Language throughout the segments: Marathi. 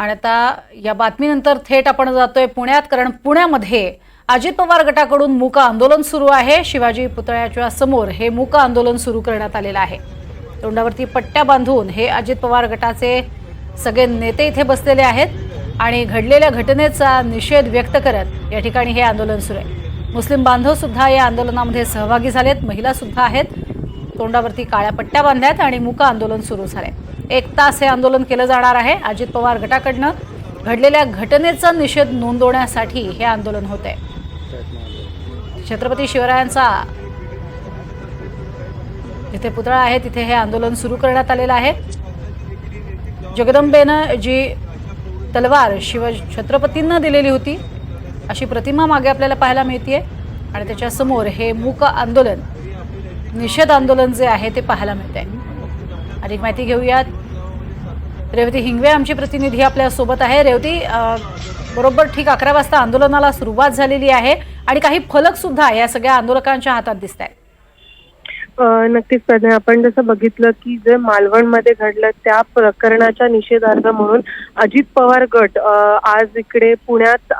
आणि आता या बातमीनंतर थेट आपण जातोय पुण्यात कारण पुण्यामध्ये अजित पवार गटाकडून मूक आंदोलन सुरू आहे. शिवाजी पुतळ्याच्या समोर हे मूक आंदोलन सुरू करण्यात आलेलं आहे. तोंडावरती पट्ट्या बांधून हे अजित पवार गटाचे सगळे नेते इथे बसलेले आहेत आणि घडलेल्या घटनेचा निषेध व्यक्त करत या ठिकाणी हे आंदोलन सुरू आहे. मुस्लिम बांधव सुद्धा या आंदोलनामध्ये सहभागी झालेत महिला सुद्धा आहेत. तोंडावरती काळ्या पट्ट्या बांधल्यात आणि मूक आंदोलन सुरू झालंय. एक तास हे आंदोलन केलं जाणार आहे. अजित पवार गटाकडनं घडलेल्या घटनेचा निषेध नोंदवण्यासाठी हे आंदोलन होत आहे छत्रपती शिवरायांचा जिथे पुतळा आहे तिथे हे आंदोलन सुरू करण्यात आलेलं आहे. जगदंबेनं जी तलवार शिव छत्रपतींना दिलेली होती अशी प्रतिमा मागे आपल्याला पाहायला मिळते आणि त्याच्यासमोर हे मूक आंदोलन निषेध आंदोलन जे आहे ते पाहायला मिळते अधिक माहिती घेऊयात. रेवती हिंगवे आमची प्रतिनिधी आपल्यासोबत आहे. रेवती बरोबर ठीक अकरा वाजता आंदोलनाला सुरुवात झालेली आहे आणि काही फलक सुद्धा या सगळ्या आंदोलकांच्या हातात दिसत आहेत नक्कीच प्रज्ञा आपण जसं बघितलं की जे मालवणमध्ये घडलं त्या प्रकरणाच्या निषेधार्थ म्हणून अजित पवार गट आज इकडे पुण्यात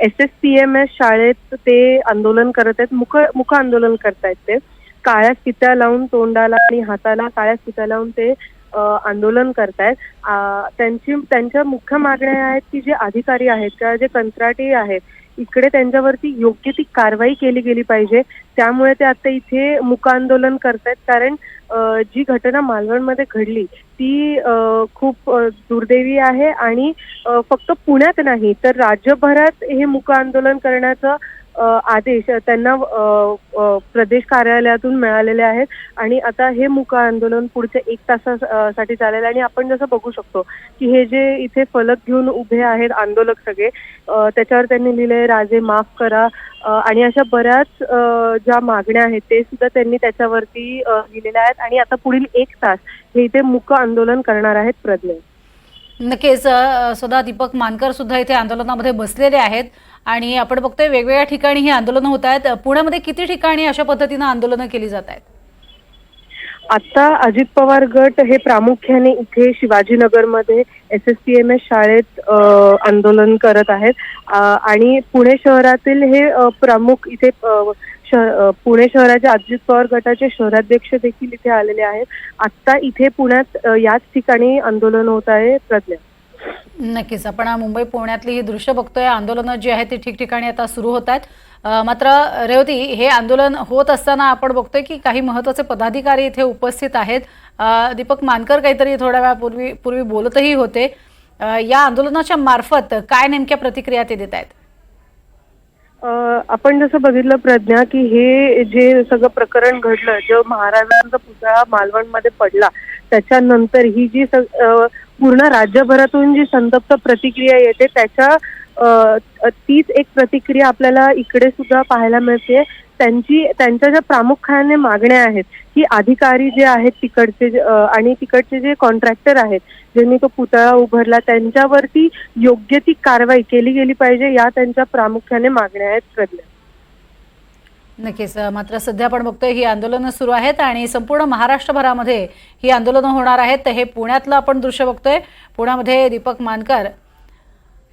S S P M S शाळेत ते आंदोलन करत आहेत मुख मुख आंदोलन करतायत ते. काळ्या फित्या लावून तोंडाला आणि हाताला काळ्या फित्या लावून ते आंदोलन करतायत. त्यांची त्यांच्या मुख्य मागण्या आहेत की जे अधिकारी आहेत किंवा जे कंत्राटी आहेत इकडे त्यांच्यावरती योग्य ती कारवाई केली गेली पाहिजे. त्यामुळे ते आता इथे मुकांदोलन करतायत. कारण जी घटना मालवणमध्ये घडली ती खूप दुर्दैवी आहे आणि फक्त पुण्यात नाही तर राज्यभरात हे मुक आंदोलन करण्याचं आदेश त्यांना प्रदेश कार्यालयातून मिळालेले आहेत. आणि आता हे मुक आंदोलन पुढच्या एक तासासाठी चालेल आणि आपण जसं बघू शकतो की हे जे इथे फलक घेऊन उभे आहेत आंदोलक सगळे त्याच्यावर त्यांनी लिहिले राजे माफ करा. आणि अशा बऱ्याच ज्या मागण्या आहेत ते सुद्धा त्यांनी त्याच्यावरती लिहिलेल्या आहेत. आणि आता पुढील एक तास हे इथे मुक आंदोलन करणार आहेत प्रज्ञा. नक्कीच सुद्धा दीपक मानकर सुद्धा इथे आंदोलनामध्ये बसलेले आहेत. आणि आपण बघतोय वेगवेगळ्या ठिकाणी ही आंदोलनं होत आहेत. पुण्यामध्ये किती ठिकाणी अशा पद्धतीनं आंदोलनं केली जात आहेत? आता अजित पवार गट हे प्रामुख्याने इथे शिवाजीनगरमध्ये S S P M S शाळेत आंदोलन करत आहेत. आणि पुणे शहरातील हे प्रमुख इथे पुणे शहराचे अजित पवार गटाचे शहराध्यक्ष देखील इथे आलेले आहेत. आत्ता इथे पुण्यात याच ठिकाणी आंदोलन होत आहे प्रज्ञा. नक्कीच. आपण मुंबई पुण्यातली ही दृश्य बघतोय. आंदोलनं जी आहेत ती ठिकठिकाणी आता सुरू होत आहेत. मात्र रेवती हे आंदोलन होत असताना आपण बघतोय की काही महत्त्वाचे पदाधिकारी इथे उपस्थित आहेत. दीपक मानकर काहीतरी थोड्या वेळापूर्वी पूर्वी बोलतही होते. या आंदोलनाच्या मार्फत काय नेमक्या प्रतिक्रिया ते देत आहेत? आपण जसं बघितलं प्रज्ञा की हे जे सगळं प्रकरण घडलं जो महाराजांचा पुतळा मालवणमध्ये पडला त्याच्यानंतर ही जी पूर्ण राज्यभरातून जी संतप्त प्रतिक्रिया येते त्याच्या तीच एक प्रतिक्रिया आपल्याला इकडे सुद्धा पाहायला मिळते. त्यांची त्यांच्या ज्या प्रामुख्याने मागण्या आहेत की अधिकारी जे आहेत तिकडचे आणि तिकडचे जे कॉन्ट्रॅक्टर आहेत ज्यांनी तो पुतळा उभारला त्यांच्यावरती योग्य ती कारवाई केली गेली पाहिजे या त्यांच्या प्रामुख्याने मागण्या आहेत प्रज्ञा. नक्कीच. मात्र सध्या आपण बघतोय ही आंदोलनं सुरू आहेत आणि संपूर्ण महाराष्ट्रभरामध्ये ही आंदोलनं होणार आहेत. तर हे पुण्यातलं आपण दृश्य बघतोय. पुण्यामध्ये दीपक मानकर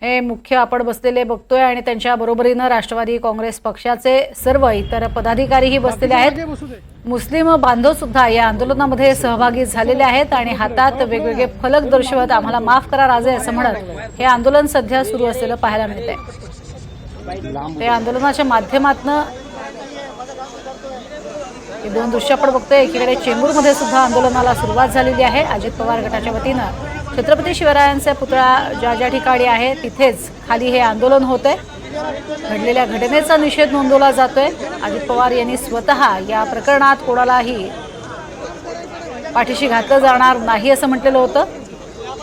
हे मुख्य आपण बसलेले बघतोय आणि त्यांच्या बरोबरीनं राष्ट्रवादी काँग्रेस पक्षाचे सर्व इतर पदाधिकारीही बसलेले आहेत. मुस्लिम बांधव सुद्धा या आंदोलनामध्ये सहभागी झालेले आहेत आणि हातात वेगवेगळे फलक दर्शवत आम्हाला माफ करा राजे असं म्हणत हे आंदोलन सध्या सुरू असलेलं पाहायला मिळतंय. ते आंदोलनाच्या माध्यमातनं हे दोन दृश्य आपण बघतोय. एकीकडे चेंबूरमध्ये सुद्धा आंदोलनाला सुरुवात झालेली आहे. अजित पवार गटाच्या वतीनं छत्रपती शिवरायांचा पुतळा ज्या ज्या ठिकाणी आहे तिथेच खाली हे आंदोलन होत आहे घडलेल्या घटनेचा निषेध नोंदवला जातोय. अजित पवार यांनी स्वतः या प्रकरणात कोणालाही पाठीशी घातलं जाणार नाही असं म्हटलेलं होतं.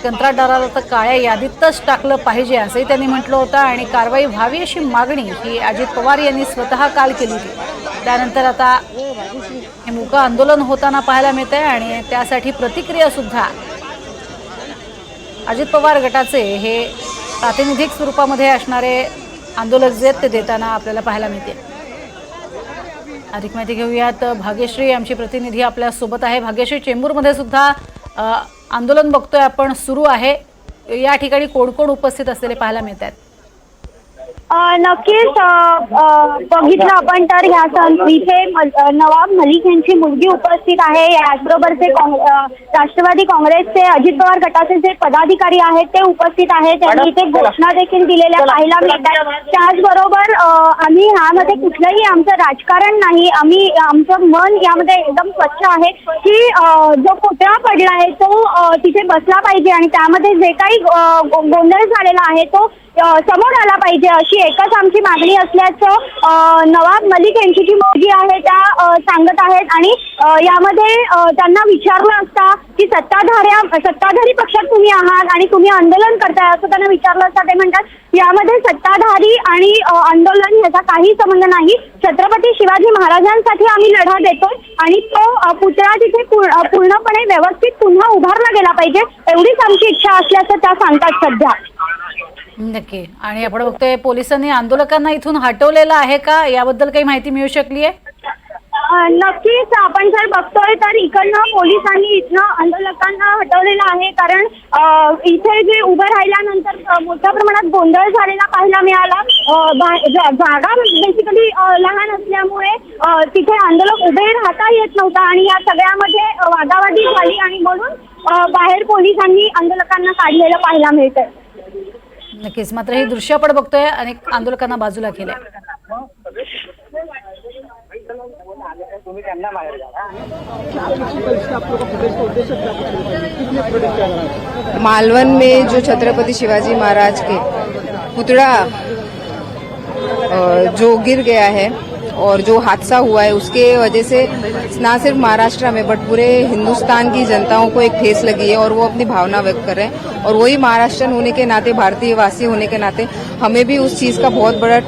कंत्राटदाराला तर काळ्या यादीतच टाकलं पाहिजे असंही त्यांनी म्हटलं होतं आणि कारवाई व्हावी अशी मागणी ही अजित पवार यांनी स्वतः काल केली होती. त्यानंतर आता हे मुका आंदोलन होताना पाहायला मिळत आहे आणि त्यासाठी प्रतिक्रिया सुद्धा अजित पवार गटाचे हे प्रातिनिधिक स्वरूपामध्ये असणारे आंदोलक जे आहेत ते देताना आपल्याला पाहायला मिळते. अधिक माहिती घेऊयात. भाग्यश्री आमची प्रतिनिधी आपल्यासोबत आहे. भाग्यश्री चेंबूरमध्ये सुद्धा आंदोलन बघतोय आपण. सुरू आहे. या ठिकाणी कोण कोण उपस्थित असलेले पाहायला मिळत आहेत नक्कीच बघितलं आपण तर ह्या सण इथे नवाब मलिक यांची मुलगी उपस्थित आहे. याचबरोबरचे राष्ट्रवादी काँग्रेसचे अजित पवार गटाचे जे पदाधिकारी आहेत ते उपस्थित आहेत. त्यांनी इथे घोषणा देखील दिलेल्या पाहायला मिळतात. त्याचबरोबर आम्ही ह्यामध्ये कुठलंही आमचं राजकारण नाही. आम्ही आमचं मन यामध्ये एकदम स्वच्छ आहे की जो पुतळा पडला आहे तो तिथे बसला पाहिजे आणि त्यामध्ये जे काही गोंधळ झालेला आहे तो समोर आला पाहिजे अशी एकच आमची मागणी असल्याचं नवाब मलिक यांची जी मुलगी आहे त्या सांगत आहेत आणि यामध्ये त्यांना विचारलं असता की सत्ताधाऱ्या सत्ताधारी पक्षात तुम्ही आहात आणि तुम्ही आंदोलन करताय असं त्यांना विचारलं असता. ते म्हणतात यामध्ये सत्ताधारी आणि आंदोलन ह्याचा काही संबंध नाही. छत्रपती शिवाजी महाराजांसाठी आम्ही लढा देतोय आणि तो पुतळा तिथे पूर्णपणे व्यवस्थित पुन्हा उभारला गेला पाहिजे. एवढीच आमची इच्छा असल्याचं त्या सांगतात सध्या. नक्की. आणि आपण बघतोय पोलिसांनी आंदोलकांना इथून हटवलेलं आहे का? याबद्दल काही माहिती मिळू शकली आहे? नक्कीच. आपण जर बघतोय तर इकडनं पोलिसांनी इथनं आंदोलकांना हटवलेलं आहे. कारण इथे जे उभं राहिल्यानंतर मोठ्या प्रमाणात गोंधळ झालेला पाहायला मिळाला. जागा बेसिकली लहान असल्यामुळे तिथे आंदोलक उभे राहता येत नव्हता. आणि या सगळ्यामध्ये वादावादी झाली. आणि म्हणून बाहेर पोलिसांनी आंदोलकांना काढलेलं पाहायला मिळतंय. नक्कीच. मात्र हे दृश्य आपण बघतोय अनेक आंदोलकांना बाजूला केलंय. मालवन में जो छत्रपति शिवाजी महाराज के पुतड़ा जो गिर गया है और जो हादसा हुआ है, उसके वजह से ना सिर्फ़ महाराष्ट्र में बट पूरे हिंदुस्तान की जनताओं को एक ठेस लगी है और वो अपनी भावना व्यक्त कर रहे हैं। और वही महाराष्ट्रन होने के नाते, भारतीय वासी होने के नाते, हमें भी उस चीज़ का बहुत बड़ा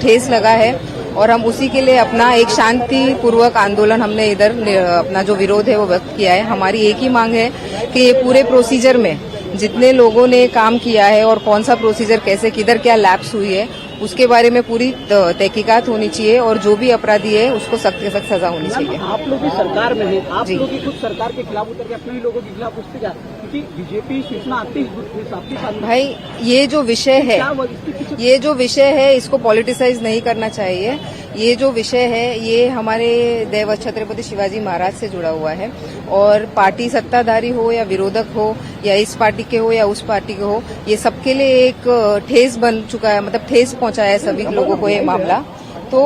ठेस लगा है। और हम उसी के लिए अपना एक शांतिपूर्वक आंदोलन हमने इधर अपना जो विरोध है वो व्यक्त किया है। हमारी एक ही मांग है कि ये पूरे प्रोसीजर में जितने लोगों ने काम किया है और कौन सा प्रोसीजर, कैसे, किधर क्या लैप्स हुई है उसके बारे में पूरी तहकीकात होनी चाहिए और जो भी अपराधी है उसको सख्त से सख्त सजा होनी चाहिए। आप लोग भी सरकार में हैं। आप। लोग खुद सरकार के खिलाफ उतर के अपने ही लोगों के खिलाफ उठते जा क्योंकि बीजेपी सूचना आती है आपके भाई ये जो विषय है ये जो विषय है इसको पॉलिटिसाइज नहीं करना चाहिए। ये जो विषय है ये हमारे देव छत्रपति शिवाजी महाराज से जुड़ा हुआ है। और पार्टी सत्ताधारी हो या विरोधक हो या इस पार्टी के हो या उस पार्टी के हो ये सबके लिए एक ठेस बन चुका है मतलब ठेस पहुँचा है सभी लोगों को ये मामला। तो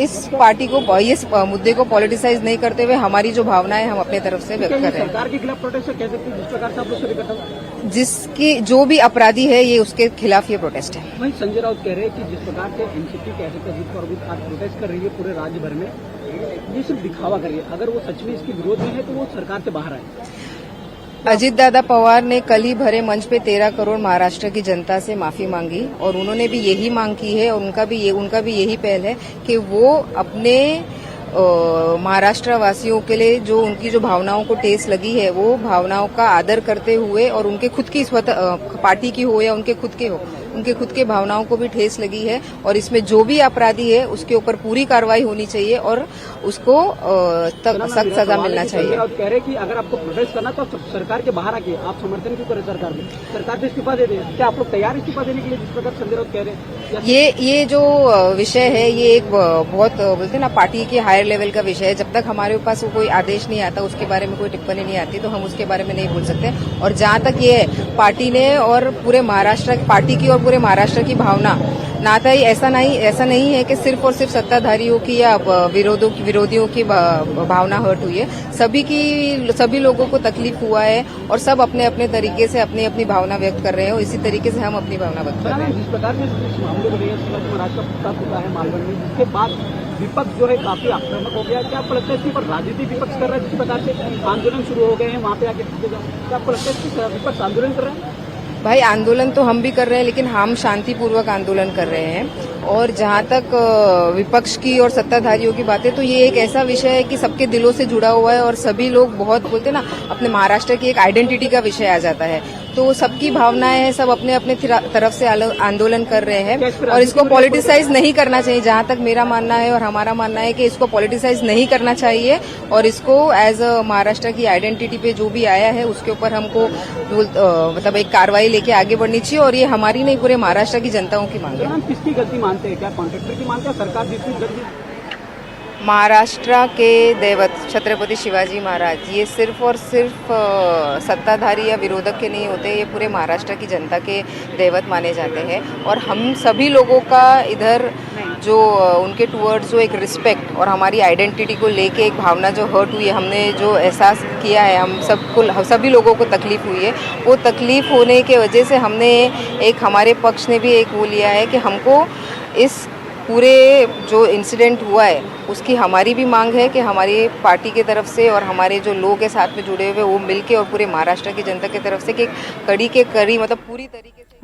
इस पार्टी को इस मुद्दे को पॉलिटिसाइज नहीं करते हुए हमारी जो भावनाएँ हम अपने तरफ़ से व्यक्त कर रहे हैं। सरकार के खिलाफ प्रोटेस्ट कह सकते जिस प्रकार से आप लोग? जिसकी जो भी अपराधी है ये उसके खिलाफ ये प्रोटेस्ट है। वही संजय राउत कह रहे हैं कि जिस प्रकार से एनसीपी कह सकते अजीत आज प्रोटेस्ट कर रही है पूरे राज्य भर में ये सिर्फ़ दिखावा करिए अगर वो सच में इसके विरोध में है तो वो सरकार से बाहर आए। अजित दादा पवार ने कल ही भरे मंच पे तेरह करोड़ महाराष्ट्र की जनता से माफ़ी मांगी और उन्होंने भी यही मांग की है और उनका भी ये, उनका भी यही पहल है कि वो अपने महाराष्ट्र वासियों के लिए जो उनकी जो भावनाओं को टेस लगी है, वो भावनाओं का आदर करते हुए और उनके खुद की स्वतः पार्टी की हो या उनके खुद के हो उनके खुद के भावनाओं को भी ठेस लगी है और इसमें जो भी अपराधी है उसके ऊपर पूरी कार्रवाई होनी चाहिए और उसको सख्त सजा मिलना चाहिए। राउत कह रहे कि अगर आपको प्रोटेस्ट करना तो सरकार के बाहर आके आप समर्थन क्यों करें सरकार में? सरकार से इस्तीफा दे दें। क्या आप लोग तैयार इस्तीफा देने के लिए जिस प्रकार संजय राउत कह रहे हैं? ये ये जो विषय है ये एक बहुत बोलते हैं ना पार्टी के हायर लेवल का विषय है। जब तक हमारे पास कोई आदेश नहीं आता उसके बारे में कोई टिप्पणी नहीं आती तो हम उसके बारे में नहीं बोल सकते। और जहाँ तक ये पार्टी ने और पूरे महाराष्ट्र पार्टी की और पूरे महाराष्ट्र की भावना। नाता ही ऐसा नहीं ऐसा नहीं है कि सिर्फ़ और सिर्फ़ सत्ताधारियों की या विरोधों की, विरोधियों की भावना हर्ट हुई है। सभी की, सभी लोगों को तकलीफ़ हुआ है और सब अपने अपने तरीके से अपनी अपनी भावना व्यक्त कर रहे हैं और इसी तरीके से हम अपनी भावना व्यक्त कर रहे हैं। जिस प्रकार को बाद विपक्ष जो है काफ़ी आक्रामक हो गया क्या आपको लगता राजनीति विपक्ष कर रहा है? जिस प्रकार से आंदोलन शुरू हो गए हैं, वहाँ पे आके क्या है विपक्ष आंदोलन कर रहे है? भाई, आंदोलन तो हम भी कर रहे हैं, लेकिन हम शांतिपूर्वक आंदोलन कर रहे हैं। और जहाँ तक विपक्ष की और सत्ताधारियों की बात है तो ये एक ऐसा विषय है कि सबके दिलों से जुड़ा हुआ है और सभी लोग बहुत बोलते हैं ना, अपने महाराष्ट्र की एक आइडेंटिटी का विषय आ जाता है। तो तो सबकी भावनाएँ हैं सब अपने अपने तरफ़ से आंदोलन कर रहे हैं और इसको पॉलिटिसाइज नहीं करना चाहिए। जहाँ तक मेरा मानना है और हमारा मानना है कि इसको पॉलिटिसाइज नहीं करना चाहिए और इसको एज अ महाराष्ट्र की आइडेंटिटी पे जो भी आया है उसके ऊपर हमको मतलब एक कार्रवाई लेके आगे बढ़नी चाहिए और ये हमारी नहीं पूरे महाराष्ट्र की जनताओं की मांग है। किसकी गलती मानते हैं? क्या कॉन्ट्रेक्टर की मानते हैं? सरकार जिसकी गलती महाराष्ट्र के दैवत छत्रपति शिवाजी महाराज, ये सिर्फ़ और सिर्फ़ सत्ताधारी या विरोधक के नहीं होते, ये पूरे महाराष्ट्र की जनता के दैवत माने जाते हैं। और हम सभी लोगों का इधर जो उनके टूवर्ड्स जो एक रिस्पेक्ट और हमारी आइडेंटिटी को लेके एक भावना जो हर्ट हुई है हमने जो एहसास किया है, हम सबको, हम सभी लोगों को तकलीफ़ हुई है। वो तकलीफ़ होने के वजह से हमने एक, हमारे पक्ष ने भी एक वो लिया है कि हमको इस पूरे जो इंसिडेंट हुआ है, उसकी हमारी भी मांग है कि हमारी पार्टी के तरफ़ से और हमारे जो लोग हैं साथ में जुड़े हुए, वो मिलके और पूरे महाराष्ट्र की जनता की तरफ़ से कि कड़ी के कड़ी मतलब पूरी तरीके से